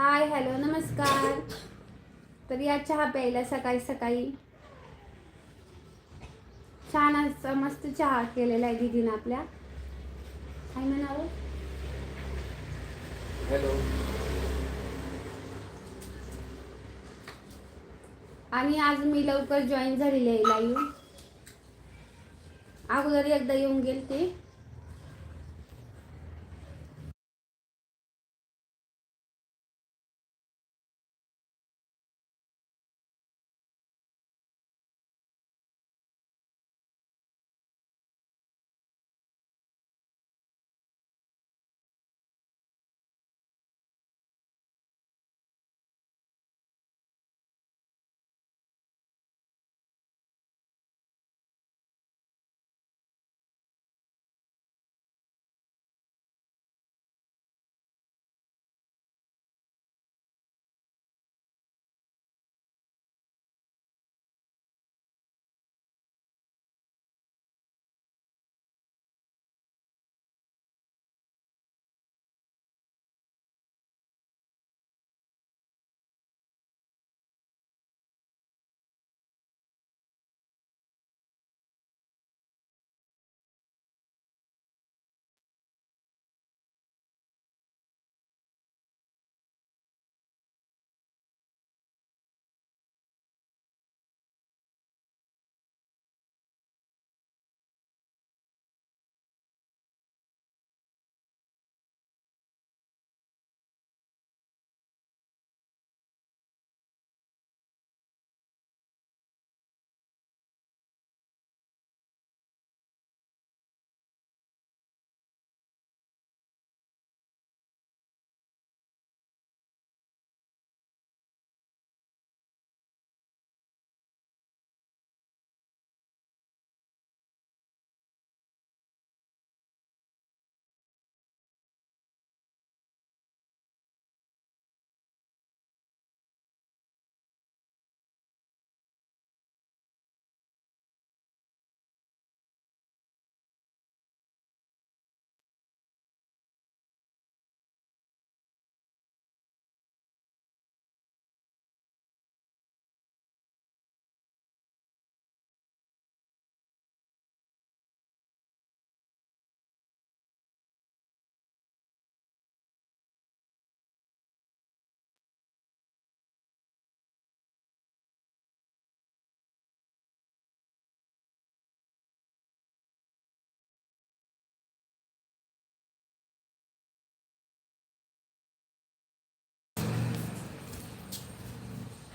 Hi hello नमस्कार. तर या चहा प्यायला सकाळी सकाळी. छान असा मस्त चहा केलेला आहे दीदीनं आपल्या. काय म्हणावं? हॅलो. आणि आज मी लवकर जॉईन झालेली आहे लाईव्ह अगोदर एकदा येऊन गेलते.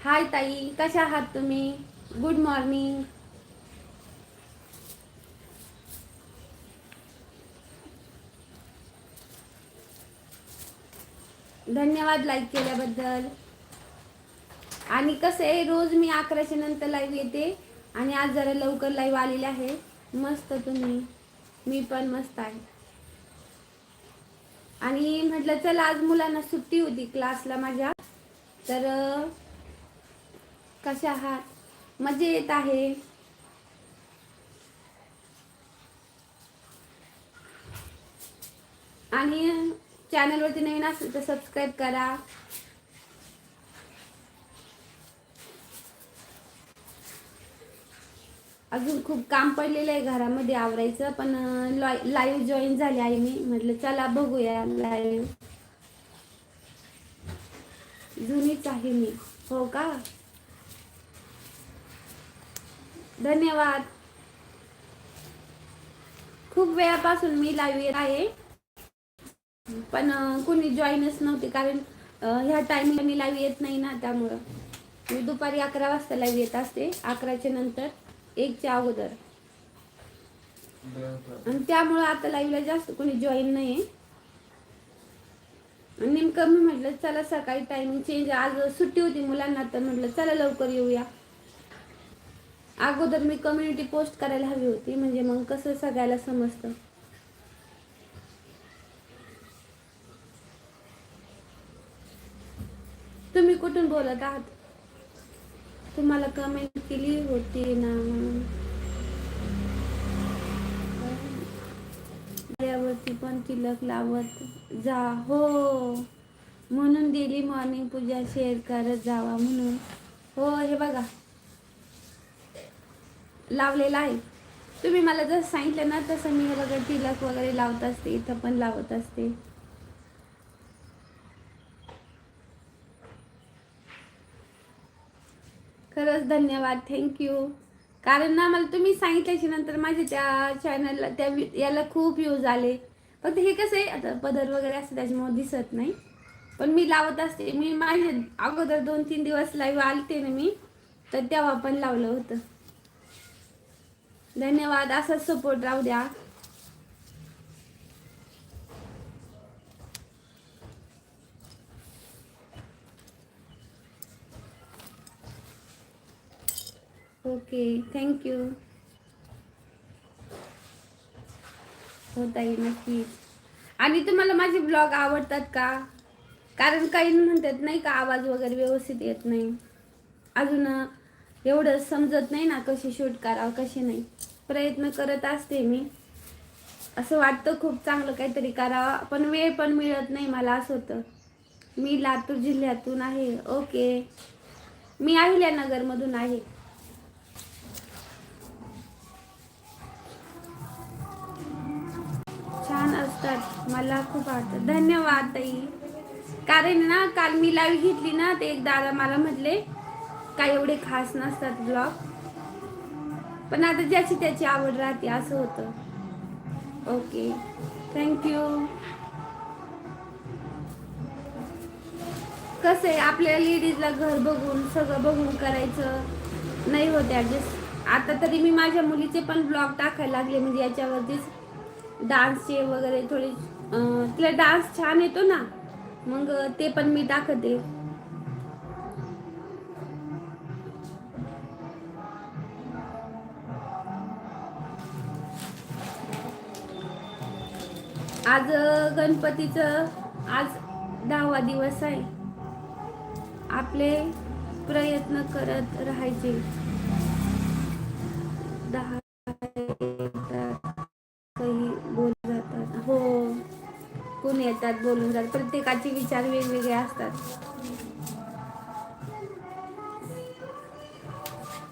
हाय ताई कशा आहात तुम्ही? गुड मॉर्निंग धन्यवाद लाईक केल्याबद्दल. आणि कसं आहे रोज मी अकराशे नंतर लाईव्ह येते आणि आज जरा लवकर लाईव्ह आलेले आहे. मस्त तुम्ही. मी पण मस्त आहे. आणि म्हटलं चला आज मुलांना सुट्टी होती क्लासला माझ्या. तर कसे कशा आहात? मजा येत आहे. आणि चॅनलवरती नवीन असेल तर सबस्क्राईब करा. अजून खूप काम पडलेलं आहे घरामध्ये आवरायचं पण लाईव्ह जॉईन झाले आहे मी. म्हटलं चला बघूया लाईव्ह जुनीच आहे मी. हो का? धन्यवाद. खूप वेळापासून मी लाईव्ह येत आहे. पण कुणी कोणी जॉईनच नव्हते कारण ह्या टायमिंग मी लाईव्ह येत नाही ना त्यामुळं. मी दुपारी अकरा वाजता लाईव्ह येत असते अकराच्या नंतर एकच्या अगोदर. आणि त्यामुळं आता लाईव्हला जास्त कोणी जॉईन नाही नेमकं मी म्हटलं चला सकाळी टायमिंग चेंज आज सुट्टी होती मुलांना तर म्हटलं चला लवकर येऊया. अगोदर मी कम्युनिटी पोस्ट करायला हवी होती म्हणजे मग कसं सगळ्याला समजतं? तुम्ही कुठून बोलत आहात? तुम्हाला कमेंट केली होती ना? यावरती पण तिलक लावत जा. हो. म्हणून डेली मॉर्निंग पूजा शेअर करत जावा म्हणून. हो हे बघा. लावलेला आहे. तुम्ही मला जसं सांगितलं ना तसं मी हे बघा तिलक वगैरे लावत असते इथं पण लावत असते. खरंच धन्यवाद थँक्यू कारण ना मला तुम्ही सांगितल्याच्या नंतर माझ्या त्या चॅनलला त्या याला खूप यूज आले. फक्त हे कसं आहे आता पदर वगैरे असतं त्याच्यामुळे दिसत नाही. पण मी लावत असते मी माझे अगोदर दोन तीन दिवस लाईव्ह आलते ना मी तर तेव्हा पण लावलं होतं. धन्यवाद असाच सपोर्ट राहू द्या. ओके थँक्यू हो ताई नक्कीच. आणि तुम्हाला माझे ब्लॉग आवडतात का? कारण काही म्हणतात नाही का आवाज वगैरे व्यवस्थित येत नाही. अजून एवढं समजत नाही ना कशी शूट करावं कसे नाही. प्रयत्न करत असते मी. असं वाटतं खूप चांगलं काहीतरी करावं पण वेळ पण मिळत नाही मला असं होतं मी लातूर जिल्ह्यातून आहे. ओके. मी अहिल्यानगरमधून आहे. छान असतात. मला खूप आवडतात धन्यवाद ताई. कारण ना काल मी लाईव्ह घेतली ना ते एक दादा मला म्हटले काय एवढे खास नसतात ब्लॉग पण आता ज्याची त्याची आवड राहते असं होतं. ओके थँक्यू कसं आहे आपल्या लेडीजला घर बघून सगळं बघून करायचं नाही होत ॲडजस्ट आता तरी मी माझ्या मुलीचे पण ब्लॉग टाकायला लागले म्हणजे याच्यावरतीच डान्सचे वगैरे थोडे तिला डान्स छान येतो ना मग ते पण मी टाकते आज गणपतीचं आज दहावा दिवस आहे. आपले प्रयत्न करत राहायचे. दहा काही बोलून जातात. हो कोण येतात बोलून जातात. प्रत्येकाचे विचार वेगवेगळे असतात.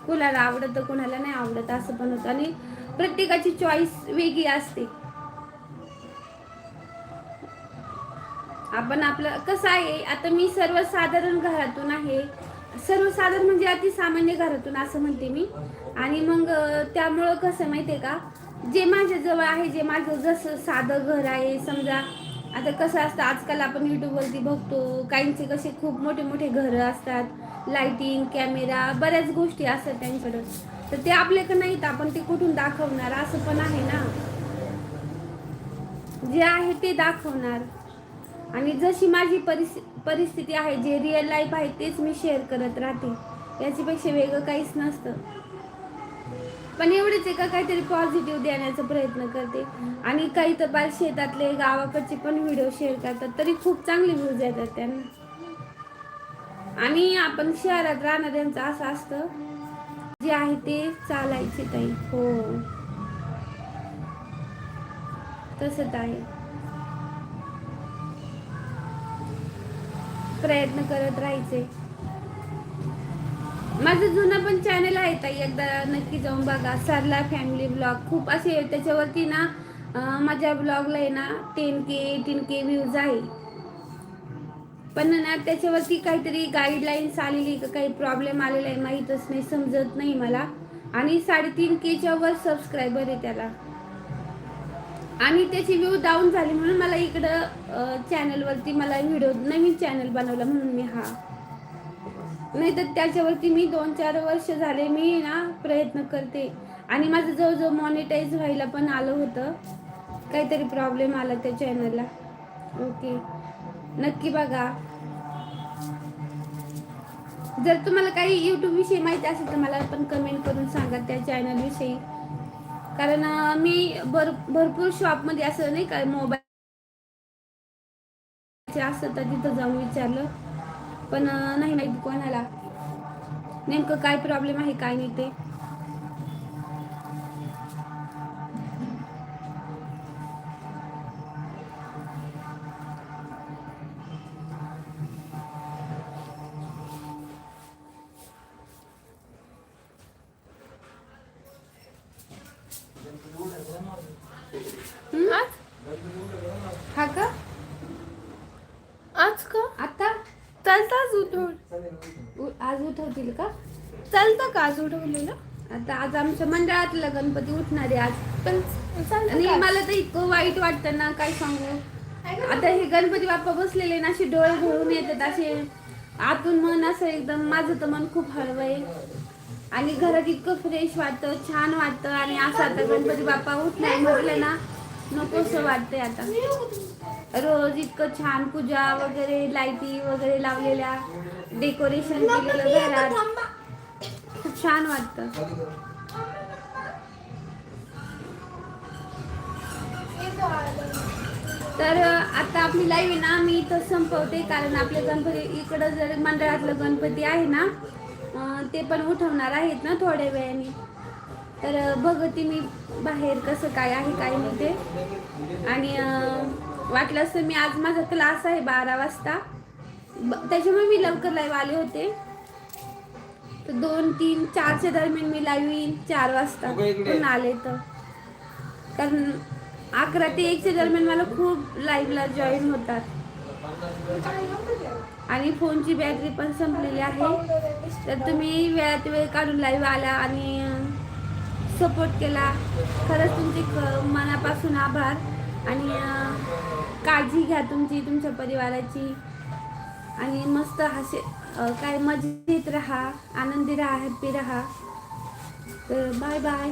कुणाला आवडत कुणाला नाही आवडत असं पण होतं. आणि प्रत्येकाची चॉईस वेगळी असते. आपण आपलं कसं आहे आता मी सर्वसाधारण घरातून आहे. सर्वसाधारण म्हणजे अति सामान्य घरातून असं म्हणते मी. आणि मग त्यामुळं कसं माहितीये का जे माझ्याजवळ आहे जे माझं जसं साधं घर आहे समजा आता कसं असतं आजकाल आपण युट्यूबवरती बघतो काहींचे कसे खूप मोठे मोठे घरं असतात लाइटिंग कॅमेरा बऱ्याच गोष्टी असतात त्यांच्याकडं. तर ते आपल्याकडे नाहीत आपण ते कुठून दाखवणार असं पण आहे ना. जे आहे ते दाखवणार. आणि जशी माझी परिस्थिती परिस्थिती आहे जे रिअल लाईफ आहे तेच मी शेअर करत राहते. याच्यापेक्षा वेगळं काहीच नसतं. पण एवढेच एका काहीतरी पॉझिटिव्ह देण्याचा प्रयत्न करते. आणि काही तर बाल शेतातले गावाकडचे पण व्हिडिओ शेअर करतात तरी खूप चांगले व्ह्यूज येतात त्यांना. आणि आपण शहरात राहणाऱ्यांचं असं असतं. जे आहे ते चालायचे ताई. हो. तसंच आहे. प्रयत्न करत राहायचे. माझं जुनं पण चॅनल आहे ताई. एकदा नक्की जाऊन बघा. सरला फॅमिली ब्लॉग खूप असे त्याच्यावरती ना माझ्या ब्लॉगला आहे ना ten K eighteen K views आहे. पण ना त्याच्यावरती काहीतरी गाईडलाईन्स आलेली का काही प्रॉब्लेम आलेला आहे माहीतच नाही समजत नाही मला. आणि साडेतीन केच्या वर सबस्क्रायबर आहे त्याला. आणि त्याची व्ह्यू डाऊन झाली म्हणून मला इकडं चॅनलवरती मला व्हिडिओ नवीन चॅनल बनवला म्हणून मी हा. नाही तर त्याच्यावरती मी दोन चार वर्ष झाले मी ना प्रयत्न करते. आणि माझं जवळजवळ मॉनिटाईज व्हायला पण आलं होतं. काहीतरी प्रॉब्लेम आला त्या चॅनलला ओके नक्की बघा. जर तुम्हाला काही यूट्यूबविषयी माहिती असेल तर मला पण कमेंट करून सांगा त्या चॅनलविषयी कारण मी भर भरपूर शॉपमध्ये असं नाही का मोबाईल असं तर तिथं जाऊन विचारलं. पण नाही माहिती कोणाला. नेमकं काय प्रॉब्लेम आहे काय नाही ते. उठव आज उठवतील का? चालतं का आज उठवलेलं? आता आज आमच्या मंडळातला गणपती उठणार आहे आज. पण आणि? मला तर इतकं वाईट वाटतं ना काय सांगू? आता हे गणपती बाप्पा बसलेले ना असे डोळे भरून येतात असे आतून मन असं एकदम माझं तर मन खूप हळवं आहे आणि घरात इतकं फ्रेश वाटतं छान वाटतं आणि असं आता गणपती बाप्पा उठणार म्हटलं ना नकोसं वाटतंय आता. रोज इतकं छान पूजा वगैरे लाईटी वगैरे लावलेल्या. डेकोरेशन केलेलं घरात. खूप छान वाटतं. तर आता आपली लाईव्ह ना मी इथं संपवते कारण आपले गणपती इकडं जर मंडळातलं गणपती आहे ना ते पण उठवणार आहेत ना थोड्या वेळाने. तर बघते मी बाहेर कसं काय आहे काय नाही ते. आणि वाटलं तर मी आज माझा क्लास आहे बारा वाजता. त्याच्यामुळे मी लवकर लाईव्ह आले होते. तर दोन तीन चारच्या दरम्यान मी लाईव्ह येईन चार वाजता. पुन्हा आले तर. कारण अकरा ते एकच्या दरम्यान मला खूप लाईव्हला जॉईन होतात. आणि फोनची बॅटरी पण संपलेली आहे. तर तुम्ही वेळात वेळ काढून लाईव्ह आला आणि सपोर्ट केला. खरंच तुमचे मनापासून आभार. आणि काळजी घ्या तुमची तुमच्या परिवाराची. आणि मस्त हसे काय मजेत राहा आनंदी राहा हॅप्पी राहा. तर बाय बाय